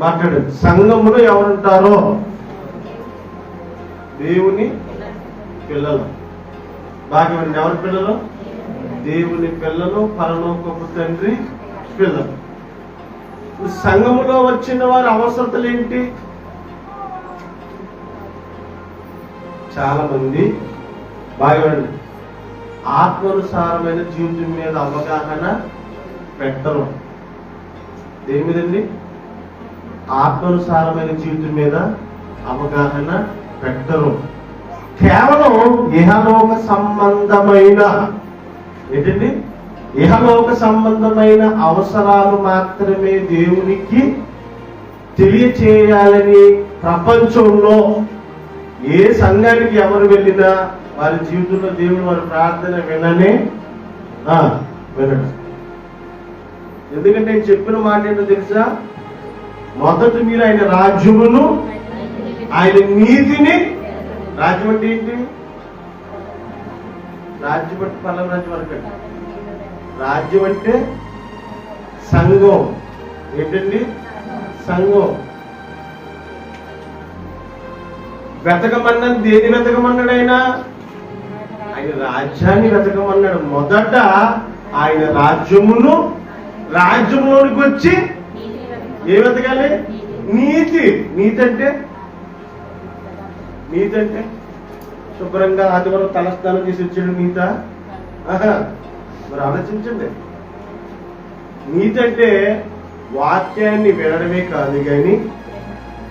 మాట్లాడండి సంఘములో ఎవరుంటారో? దేవుని పిల్లలు. బాగా ఎవరి పిల్లలు? దేవుని పిల్లలు పరలోకపు తండ్రి పిల్లలు. సంఘములో వచ్చిన వారి అవసరతలు ఏంటి చాలా మంది బాగా ఆత్మానుసారమైన జీవితం మీద అవగాహన పెట్టరు. దేని మీదండి? ఆత్మానుసారమైన జీవితం మీద అవగాహన పెట్టరు. కేవలం ఇహలోక సంబంధమైన ఏంటండి? ఇహలోక సంబంధమైన అవసరాలు మాత్రమే దేవునికి తెలియచేయాలని ప్రపంచంలో ఏ సంఘానికి ఎవరు వెళ్ళినా వారి జీవితంలో దేవుడు వారి ప్రార్థన విననే ఆ, వినడు. ఎందుకంటే నేను చెప్పిన మాట ఏంటో తెలుసా? మొదట మీరు ఆయన రాజ్యమును ఆయన నీతిని రాజ్యం అంటే ఏంటి? రాజ్యం అంటే పల్లె రాజ్యం అనకండి రాజ్యం అంటే సంఘం. ఏంటండి? సంఘం. వెతకమన్నది దేని వెతకమన్నాడు ఆయన? ఆయన రాజ్యాన్ని వెతకమన్నాడు. మొదట ఆయన రాజ్యమును రాజ్యంలోనికి వచ్చి ఏ వెతకాలి నీతి. నీతి అంటే నీతి అంటే శుభ్రంగా ఆదివారం తలస్నానం చేసి వచ్చాడు నీత. మరి ఆలోచించండి. నీతి అంటే వాక్యాన్ని వినడమే కాదు కానీ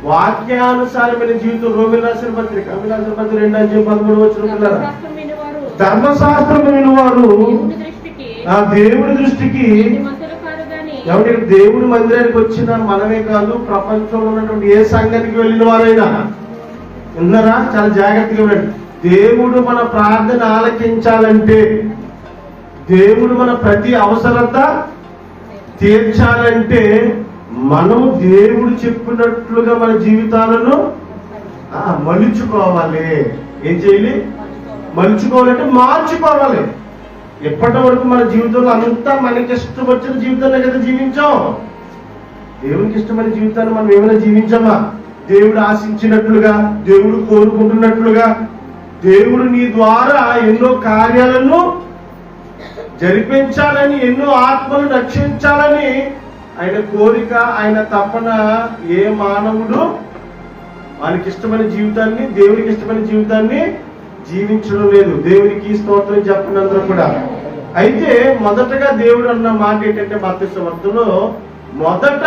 వాక్యానుసారమైన జీవితం రోమిల్ రాసిన పత్రిక రోమిల్ రాసిన పత్రిక రెండు అధ్యాయం పదమూడు వచ్చిన ధర్మశాస్త్రం వినేవారు. ఆ దేవుడి దృష్టికి నీతిమంతులు ఎవరి దేవుడి మందిరానికి వచ్చిన మనమే కాదు ప్రపంచంలో ఉన్నటువంటి ఏ సంఘానికి వెళ్ళిన వారైనా. విన్నారా? చాలా జాగ్రత్తగా వినండి. దేవుడు మన ప్రార్థన ఆలకించాలంటే దేవుడు మన ప్రతి అవసరత తీర్చాలంటే మనం దేవుడు చెప్పినట్లుగా మన జీవితాలను మలుచుకోవాలి. ఏం చేయాలి? మలుచుకోవాలంటే మార్చుకోవాలి. ఎప్పటి వరకు మన జీవితంలో అంతా మనకి ఇష్టం వచ్చిన జీవితాన్ని కదా జీవించాం? దేవునికి ఇష్టమైన జీవితాన్ని మనం ఏమైనా జీవించామా? దేవుడు ఆశించినట్లుగా దేవుడు కోరుకుంటున్నట్లుగా దేవుడు నీ ద్వారా ఎన్నో కార్యాలను జరిపించాలని ఎన్నో ఆత్మలు రక్షించాలని ఆయన కోరిక ఆయన తపన ఏ మానవుడు వానికి ఇష్టమైన జీవితాన్ని దేవునికి ఇష్టమైన జీవితాన్ని జీవించడం లేదు. దేవునికి స్తోత్రం చెప్పండి కూడా. అయితే మొదటగా దేవుడు అన్న మాట ఏంటంటే మత్స్య మొదట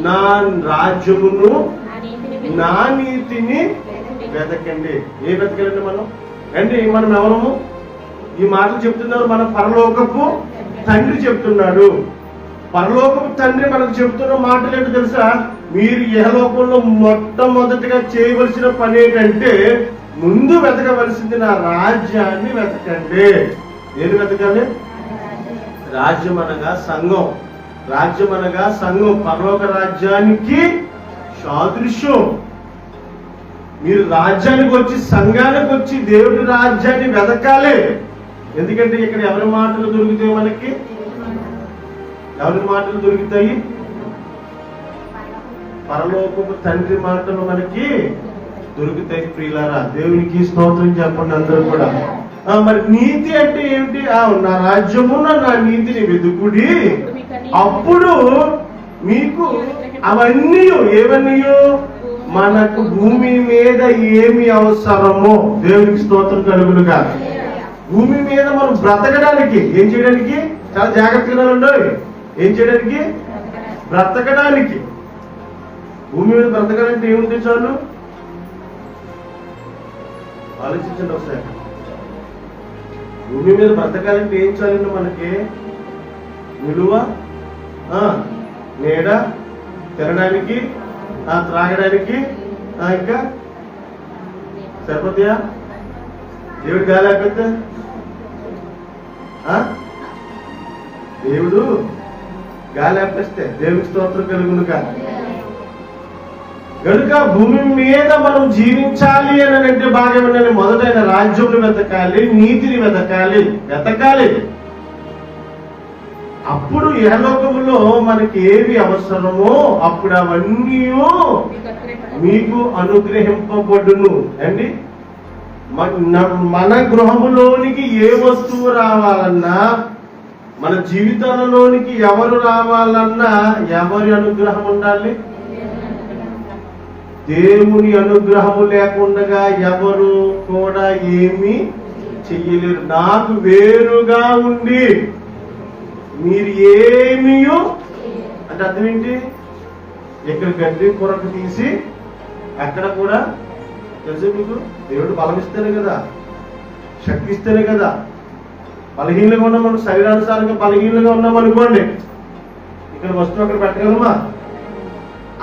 నా రాజ్యమును నా నీతిని వెతకండి ఏ వెతకాలండి మనం? అండి మనం ఎవరము? ఈ మాటలు చెప్తున్నారు మన పరలోకపు తండ్రి చెప్తున్నాడు. పరలోకపు తండ్రి మనకు చెప్తున్న మాటలు ఏంటో తెలుసా? మీరు ఇహలోకంలో మొట్టమొదటిగా చేయవలసిన పని ఏంటంటే ముందు వెతకవలసింది నా రాజ్యాన్ని వెతకండి. ఏది వెతకాలి? రాజ్యం అనగా సంఘం. రాజ్యం అనగా సంఘం. పరలోక రాజ్యానికి సాదృశ్యం. మీరు రాజ్యానికి వచ్చి సంఘానికి వచ్చి దేవుడి రాజ్యాన్ని వెతకాలి. ఎందుకంటే ఇక్కడ ఎవరి మాటలు దొరుకుతాయి మనకి? ఎవరి మాటలు దొరుకుతాయి? పరలోకపు తండ్రి మాటలు మనకి దొరుకుతాయి ప్రియులారా దేవునికి స్తోత్రం చెప్పండి అందరూ కూడా. మరి నీతి అంటే ఏమిటి? ఆ, నా రాజ్యమున నా నీతిని వెతుకుడి. అప్పుడు మీకు అవన్నీ ఏవన్నీ మనకు భూమి మీద ఏమి అవసరమో దేవునికి స్తోత్రం కలుగునుగా. భూమి మీద మనం బ్రతకడానికి ఏం చేయడానికి? చాలా జాగ్రత్తగా ఉండవు ఏం చేయడానికి? బ్రతకడానికి. భూమి మీద బ్రతకాలంటే ఏముంది చాలు? ఆలోచించండి ఒకసారి. భూమి మీద బ్రతకాలంటే ఏం చాలండి మనకి? విలువ నీడ తినడానికి ఆ, త్రాగడానికి ఆ, ఇంకా? సరిపోతాయా? దేవుడు గాలి దేవుడు గాలి అప్పేస్తే దేవుడి స్తోత్రం కానీ కనుక భూమి మీద మనం జీవించాలి అని అంటే భాగమని మొదటైన రాజ్యంను వెతకాలి నీతిని వెతకాలి వెతకాలి. అప్పుడు ఇహలోకములో మనకి ఏవి అవసరమో అప్పుడు అవన్నీ మీకు అనుగ్రహింపబడును. అండి? మన- గృహములోనికి ఏ వస్తువు రావాలన్నా మన జీవితంలోనికి ఎవరు రావాలన్నా ఎవరి అనుగ్రహం ఉండాలి? దేవుని అనుగ్రహము లేకుండా ఎవరు కూడా ఏమి చెయ్యలేరు. నాకు వేరుగా ఉండి మీరు ఏమియో అంటే అర్థం ఏంటి? ఇక్కడ గడ్డి కొరకు తీసి అక్కడ కూడా తెలుసు మీకు? దేవుడు బలం కదా. శక్తి ఇస్తేనే కదా. బలహీనంగా ఉన్నాం మనం శరీరానుసారంగా బలహీనంగా ఉన్నాం అనుకోండి ఇక్కడ వస్తువు అక్కడ పెట్టగలమా?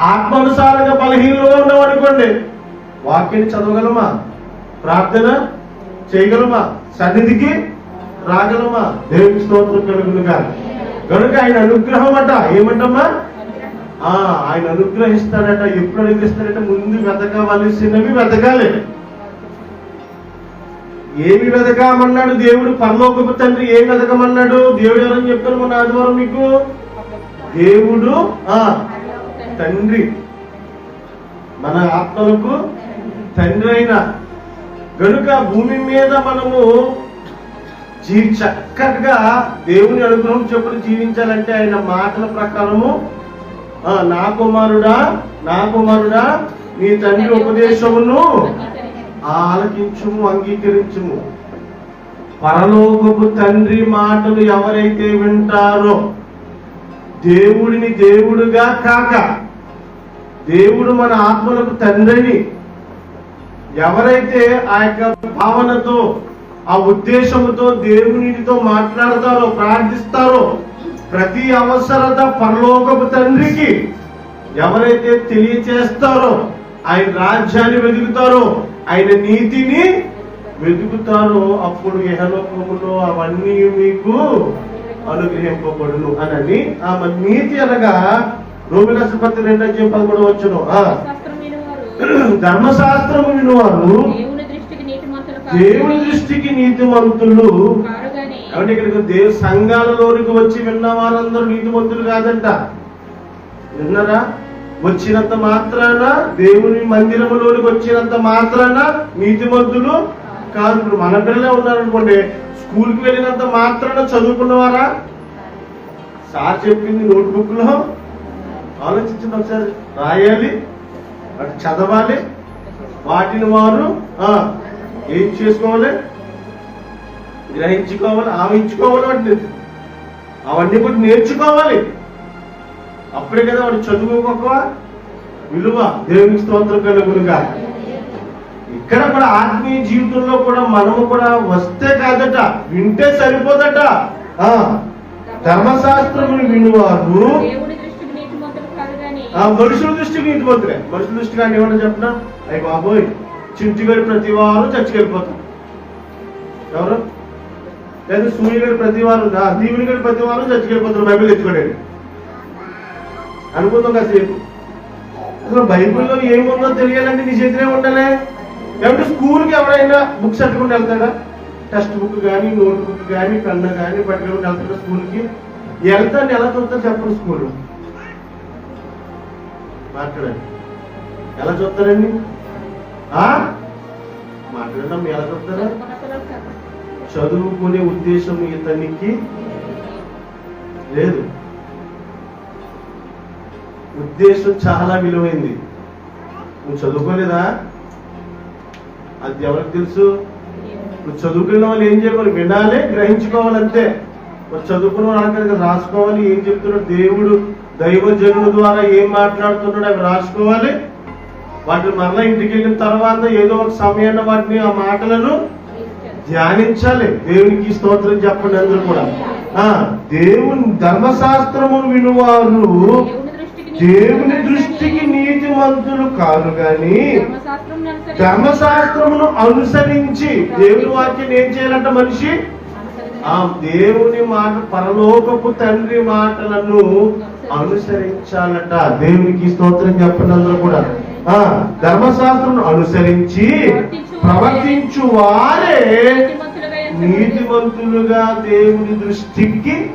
ఆత్మానుసారంగా బలహీనంగా ఉన్నాం అనుకోండి వాక్యాన్ని చదవగలమా? ప్రార్థన చేయగలమా? సన్నిధికి రాగలమా? దేవుని స్తోత్రం కలుగునుగా. కనుక ఆయన అనుగ్రహం అట ఏమంటమ్మా? ఆ ఆయన అనుగ్రహిస్తాడట ఎప్పుడు అనుగ్రహిస్తాడంటే? ముందు వెతకవలసినవి వెతకాలి. ఏమి వెతకమన్నాడు దేవుడు? పరలోకపు తండ్రి ఏమి వెతకమన్నాడు? దేవుడు ఎవరని చెప్పారు మొన్న ఆదివారం మీకు దేవుడు ఆ తండ్రి. మన ఆత్మలకు తండ్రి అయిన గనుక భూమి మీద మనము జీ చక్కగా దేవుని అనుగ్రహం చెప్పుడు జీవించాలంటే ఆయన మాటల ప్రకారము నా కుమారుడా నా కుమారుడా నీ తండ్రి ఉపదేశమును ఆలకించుము అంగీకరించుము. పరలోకపు తండ్రి మాటలు ఎవరైతే వింటారో దేవుడిని దేవుడుగా కాక దేవుడు మన ఆత్మలకు తండ్రిని ఎవరైతే ఆ యొక్క భావనతో ఆ ఉద్దేశంతో దేవునితో మాట్లాడతారో ప్రార్థిస్తారో ప్రతి అవసరత పరలోకపు తండ్రికి ఎవరైతే తెలియచేస్తారో ఆయన రాజ్యాన్ని వెతుకుతారో ఆయన నీతిని వెతుకుతారో అప్పుడు ఇహలోకములో అవన్నీ మీకు అనుగ్రహింపబడును అని ఆమె నీతి అనగా రోమిలసపతి రెండు అధ్యాయం పదమూడు వచ్చును ధర్మశాస్త్రము వినువారు. దేవుని దృష్టికి నీతిమంతులు కాబట్టి ఇక్కడికి దేవ సంఘాలలోనికి వచ్చి విన్న వారందరూ నీతిమంతులు కాదంట. విన్నారా? వచ్చినంత మాత్రాన దేవుని మందిరములోనికి వచ్చినంత మాత్రాన నీతిమంతులు కాదు. ఇప్పుడు మన పిల్లలే ఉన్నారనుకోండి స్కూల్కి వెళ్ళినంత మాత్రాన చదువుకున్నవారా? సార్ చెప్పింది నోట్బుక్ లో ఆలోచించండి ఒకసారి. రాయాలి అటు చదవాలి వాటిని వారు ఆ, ఏం చేసుకోవాలి? గ్రహించుకోవాలి ఆవించుకోవాలి వాటిని. అవన్నీ కూడా నేర్చుకోవాలి. అప్పుడే కదా వాడు చదువుకోక విలువ దేవునికి స్తోత్రం కలుగునుగా. ఇక్కడ కూడా ఆత్మీయ జీవితంలో కూడా మనము కూడా వస్తే కాదట వింటే సరిపోదట. ఆ ధర్మశాస్త్రమును వినువారు దేవుని దృష్టికి నీతిమంతులు కాదు గాని ఆ మనుషుల దృష్టికి నీతిమంతులే మనుషుల దృష్టికి ఆయన ఏమన్నా చెప్పినా అయ్యి బాబోయ్ చింటి గారి ప్రతి వారం చర్చికి వెళ్ళిపోతాం ఎవరు? లేదా సూర్య గారి ప్రతి వారం దీవుని గారి ప్రతి వారం చర్చికి వెళ్ళిపోతారు బైబిల్ ఎత్తుకోలేదు అనుకుందాం కాసేపు. అసలు బైబిల్లో ఏముందో తెలియాలంటే నీ చేతిలో ఉండాలి. లేకపోతే స్కూల్కి ఎవరైనా బుక్స్ పెట్టుకుంటూ వెళ్తాడా? టెక్స్ట్ బుక్ కానీ నోట్ బుక్ కానీ పెన్ను కానీ పట్టుకుని వెళ్తాడా స్కూల్కి? వెళ్తాను ఎలా చూస్తారు చెప్పండి స్కూల్ మాట్లాడండి. ఎలా చూస్తారండి ఆ? మాట్లాడడం ఎలా చూస్తారా చదువుకునే ఉద్దేశం ఇతనికి లేదు. ఉద్దేశం చాలా విలువైంది. నువ్వు చదువుకోలేదా? అది ఎవరికి తెలుసు? నువ్వు చదువుకున్న వాళ్ళు ఏం చేయకూడదు వినాలి గ్రహించుకోవాలంతే. మరి చదువుకున్న వాళ్ళు రాసుకోవాలి ఏం చెప్తున్నాడు దేవుడు? దైవజనుల ద్వారా ఏం మాట్లాడుతున్నాడు అవి రాసుకోవాలి. వాటిని మరలా ఇంటికి వెళ్ళిన తర్వాత ఏదో ఒక సమయాన్ని వాటిని ఆ మాటలను ధ్యానించాలి. దేవునికి స్తోత్రం చెప్పండి అందరూ కూడా. ఆ దేవుని ధర్మశాస్త్రము వినువారు. దేవుని దృష్టికి దేవుని నీతిమంతులు కాదు గాని ధర్మశాస్త్రమును అనుసరించి దేవుని వాక్యం ఏం చేయాలంట మనిషి? ఆ దేవుని మాట పరలోకపు తండ్రి మాటలను అనుసరించాలట. దేవునికి స్తోత్రం చెప్పండి అందరూ కూడా. ఆ ధర్మశాస్త్రం అనుసరించి ప్రవర్తించు వారే. నీతిమంతులుగా దేవుని దృష్టికి.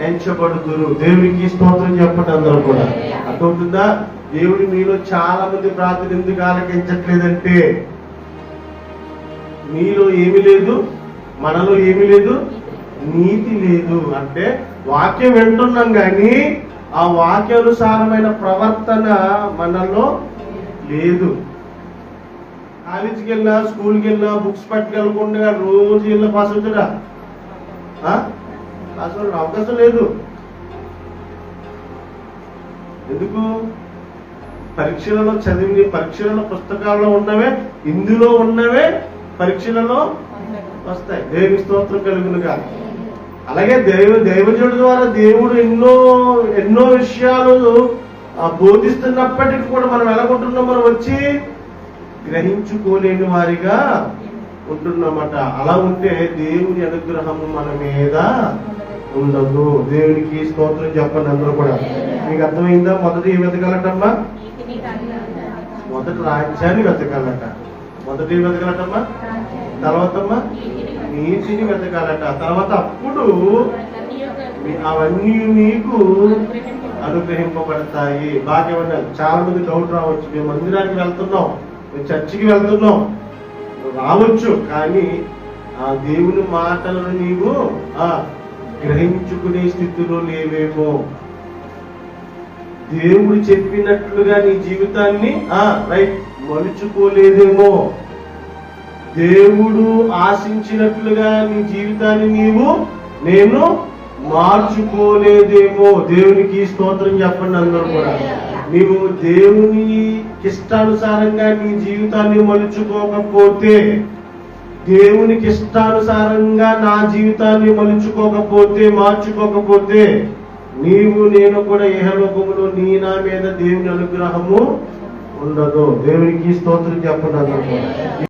ఎంచబడుతురు. దేవునికి స్తోత్రం చెప్పండి అందరూ కూడా. అర్థమవుతుందా? దేవుడు మీలో చాలా మంది ప్రార్థన ఎందుకు ఆలకించట్లేదంటే మీలో ఏమీ లేదు మనలో ఏమీ లేదు నీతి లేదు అంటే వాక్యం వింటున్నాం కానీ ఆ వాక్యానుసారమైన ప్రవర్తన మనలో లేదు. కాలేజీకి వెళ్ళినా స్కూల్కి వెళ్ళినా బుక్స్ పట్టుకెళ్ళకుండా రోజు వెళ్ళి పాస్ అవుతురా ఆ? పాస్ అవకాశం లేదు. ఎందుకు? పరీక్షలలో చదివి పరీక్షలలో పుస్తకాల్లో ఉన్నవే ఇందులో ఉన్నవే పరీక్షలలో వస్తాయి. దేవి స్తోత్రం కలుగునుగా అలాగే దైవ దైవజుడి ద్వారా దేవుడు ఎన్నో ఎన్నో విషయాలు బోధిస్తున్నప్పటికీ కూడా మనం ఎలాగుంటున్నాం మనం వచ్చి గ్రహించుకోలేని వారిగా ఉంటున్నమాట. అలా ఉంటే దేవుని అనుగ్రహము మన మీద ఉండదు. దేవునికి స్తోత్రం చెప్పండి అందరూ కూడా. మీకు అర్థమైందా? మొదటి ఏం వెతకాలటమ్మా? మొదటి రాజ్యాన్ని వెతకాలట. మొదటి ఏం వెతకాలటమ్మా? తర్వాతమ్మా నీతిని వెతకాలట. తర్వాత అప్పుడు అవన్నీ నీకు అనుగ్రహింపబడతాయి. బాగా విన్నారు చాలా మంది డౌట్ రావచ్చు. మేము మందిరానికి వెళ్తున్నాం. మేము చర్చికి వెళ్తున్నాం. రావచ్చు. కానీ ఆ దేవుని మాటలను నీవు ఆ గ్రహించుకునే స్థితిలో లేవేమో. దేవుడు చెప్పినట్లుగా నీ జీవితాన్ని ఆ రైట్ మలుచుకోలేదేమో. దేవుడు ఆశించినట్లుగా నీ జీవితాన్ని నీవు నేను మార్చుకోలేదేమో. దేవునికి స్తోత్రం చెప్పండి అందరూ కూడా. నీవు దేవుని ఇష్టానుసారంగా నీ జీవితాన్ని మలుచుకోకపోతే దేవునికి ఇష్టానుసారంగా నా జీవితాన్ని మలుచుకోకపోతే మార్చుకోకపోతే నీవు నేను కూడా ఏహలోకములో నీ నా మీద దేవుని అనుగ్రహము ఉండదు. దేవునికి స్తోత్రం చెప్పండి అందరూ కూడా.